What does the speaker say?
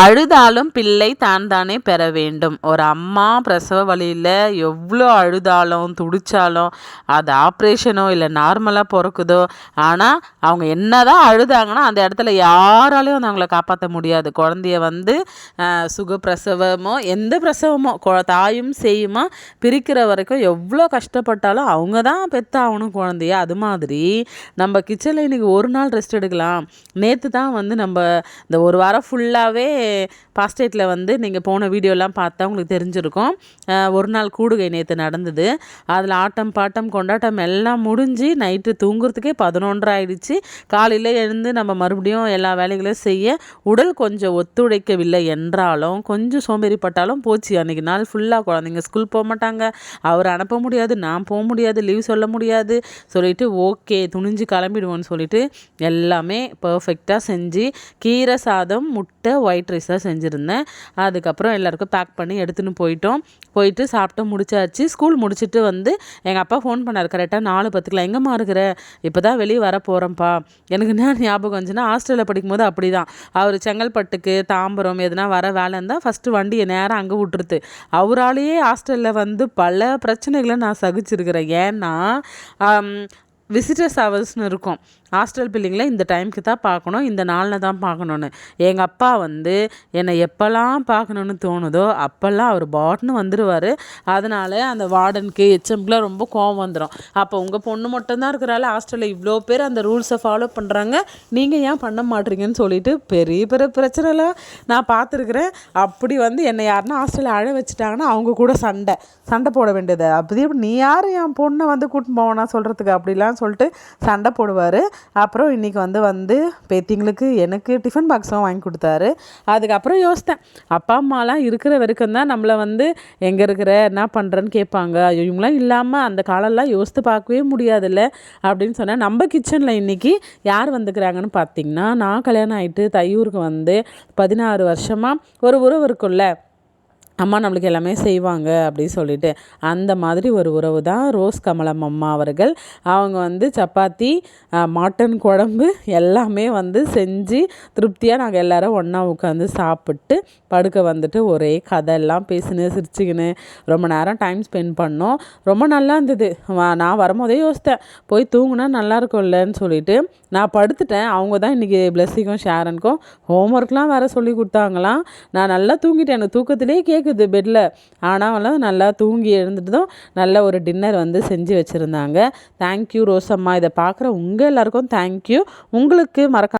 அழுதாலும் பிள்ளை தான் தானே பெற வேண்டும். ஒரு அம்மா பிரசவ வழியில் எவ்வளோ அழுதாலும் துடித்தாலும் அது ஆப்ரேஷனோ இல்லை நார்மலாக பிறக்குதோ ஆனால் அவங்க என்ன தான் அழுதாங்கன்னா அந்த இடத்துல யாராலையும் வந்து அவங்கள காப்பாற்ற முடியாது. குழந்தைய வந்து சுகப்பிரசவமோ எந்த பிரசவமோ தாயும் செய்யுமா பிரிக்கிற வரைக்கும் எவ்வளோ கஷ்டப்பட்டாலும் அவங்க தான் பெத்தாகணும் குழந்தைய. அது மாதிரி நம்ம கிச்சனில் இன்றைக்கி ஒரு நாள் ரெஸ்ட் எடுக்கலாம். நேற்று தான் வந்து நம்ம இந்த ஒரு வாரம் ஃபுல்லாகவே பாஸ்டேட்டில் வந்து நீங்கள் போன வீடியோலாம் பார்த்தா உங்களுக்கு தெரிஞ்சிருக்கும். ஒரு நாள் கூடுகை நேற்று நடந்தது. அதில் ஆட்டம் பாட்டம் கொண்டாட்டம் எல்லாம் முடிஞ்சு நைட்டு தூங்குறதுக்கே பதினொன்றரை ஆயிடுச்சு. காலையில் எழுந்து நம்ம மறுபடியும் எல்லா வேலைகளையும் செய்ய உடல் கொஞ்சம் ஒத்துழைக்கவில்லை என்றாலும் கொஞ்சம் சோம்பேறிப்பட்டாலும் போச்சு. அன்றைக்கி நாள் ஃபுல்லாக குழந்தைங்க ஸ்கூல் போக மாட்டாங்க. அவர் அனுப்ப முடியாது நான் போக முடியாது லீவ் சொல்ல முடியாது. சொல்லிவிட்டு ஓகே துணிஞ்சு கிளம்பிடுவோன்னு சொல்லிட்டு எல்லாமே பர்ஃபெக்டாக செஞ்சு கீரை சாதம் முட்டை ஒயிட் ரைஸ் தான் செஞ்சுருந்தேன். அதுக்கப்புறம் எல்லாருக்கும் பேக் பண்ணி எடுத்துன்னு போயிட்டோம். போயிட்டு சாப்பிட்டு முடிச்சாச்சு. ஸ்கூல் முடிச்சுட்டு வந்து எங்கள் அப்பா ஃபோன் பண்ணார். கரெக்டாக நாலு பத்துக்கலாம் எங்கேம்மா இருக்கிற? இப்போ தான் வெளியே வர போகிறேன்ப்பா எனக்கு என்ன ஞாபகம் வந்துச்சுன்னா ஹாஸ்டலில் படிக்கும்போது அப்படி தான் அவர் செங்கல்பட்டுக்கு தாம்பரம் எதுனா வர வேலை இருந்தால் ஃபஸ்ட்டு வண்டியை நேராக அங்கே விட்டுருது அவராலேயே ஹாஸ்டலில் வந்து பல பிரச்சனைகளை நான் சகிச்சிருக்கிறேன். ஏன்னா விசிட்டர்ஸ் ஹவர்ஸ்னு இருக்கும். ஹாஸ்டல் பில்லிங்கில் இந்த டைமுக்கு தான் பார்க்கணும் இந்த நாளில் தான் பார்க்கணுன்னு எங்கள் அப்பா வந்து என்னை எப்போல்லாம் பார்க்கணுன்னு தோணுதோ அப்போல்லாம் அவர் பாட்னு வந்துடுவார் அதனால் அந்த வார்டனுக்கு ஹெச்எம்க்குலாம் ரொம்ப கோவம் வந்துடும் அப்போ உங்கள் பொண்ணு மட்டும்தான் இருக்கிறால ஹாஸ்டலில் இவ்வளோ பேர் அந்த ரூல்ஸை ஃபாலோ பண்ணுறாங்க நீங்கள் ஏன் பண்ண மாட்டீங்கன்னு சொல்லிட்டு பெரிய பெரிய பிரச்சனைலாம் நான் பார்த்துருக்குறேன். அப்படி வந்து என்னை யாருன்னா ஹாஸ்டலில் அழ வச்சுட்டாங்கன்னா அவங்க கூட சண்டை சண்டை போட வேண்டியது. அப்படி நீ யார் என் பொண்ணை வந்து கூட்டின்னு போவனா சொல்கிறதுக்கு அப்படிலாம் சொல்லிட்டு சண்டை போடுவார். அப்புறம் இன்றைக்கி வந்து வந்து பேத்திங்களுக்கு எனக்கு டிஃபன் பாக்ஸும் வாங்கி கொடுத்தாரு. அதுக்கப்புறம் யோசித்தேன் அப்பா அம்மாலாம் இருக்கிற வரைக்கும் தான் நம்மளை வந்து எங்கே இருக்கிற என்ன பண்ணுறேன்னு கேட்பாங்க. இவங்களாம் இல்லாமல் அந்த காலம்லாம் யோசித்து பார்க்கவே முடியாதுல்ல அப்படின்னு சொன்னேன். நம்ம கிச்சனில் இன்றைக்கி யார் வந்துக்கிறாங்கன்னு பார்த்தீங்கன்னா நான் கல்யாணம் ஆகிட்டு தையூருக்கு வந்து பதினாறு வருஷமாக ஒரு உறவு இருக்குல்ல அம்மா நம்மளுக்கு எல்லாமே செய்வாங்க அப்படின்னு சொல்லிட்டு அந்த மாதிரி ஒரு உறவு தான் ரோஸ் கமலம் அம்மா அவர்கள். அவங்க வந்து சப்பாத்தி மாட்டன் குழம்பு எல்லாமே வந்து செஞ்சு திருப்தியாக நாங்கள் எல்லோரும் ஒன்றா உட்காந்து சாப்பிட்டு படுக்க வந்துட்டு ஒரே கதையெல்லாம் பேசினு சிரிச்சுக்கின்னு ரொம்ப நேரம் டைம் ஸ்பெண்ட் பண்ணோம். ரொம்ப நல்லா இருந்தது. நான் வரும்போதே யோசித்தேன் போய் தூங்குனா நல்லா இருக்கும்லன்னு சொல்லிட்டு. நான் படுத்துட்டேன். அவங்க தான் இன்றைக்கி பிளஸ்ஸிக்கும் ஷேரனுக்கும் ஹோம்ஒர்க்லாம் வேறு சொல்லி கொடுத்தாங்களாம். நான் நல்லா தூங்கிட்டேன். எனக்கு தூக்கத்திலே கேட்க இருக்குது பெட்டில். ஆனாலும் நல்லா தூங்கி எழுந்துட்டதும் நல்ல ஒரு டின்னர் வந்து செஞ்சு வச்சுருந்தாங்க. Thank you Rosamma. இதை பார்க்குற உங்கள் எல்லாருக்கும் தேங்க்யூ உங்களுக்கு மறக்க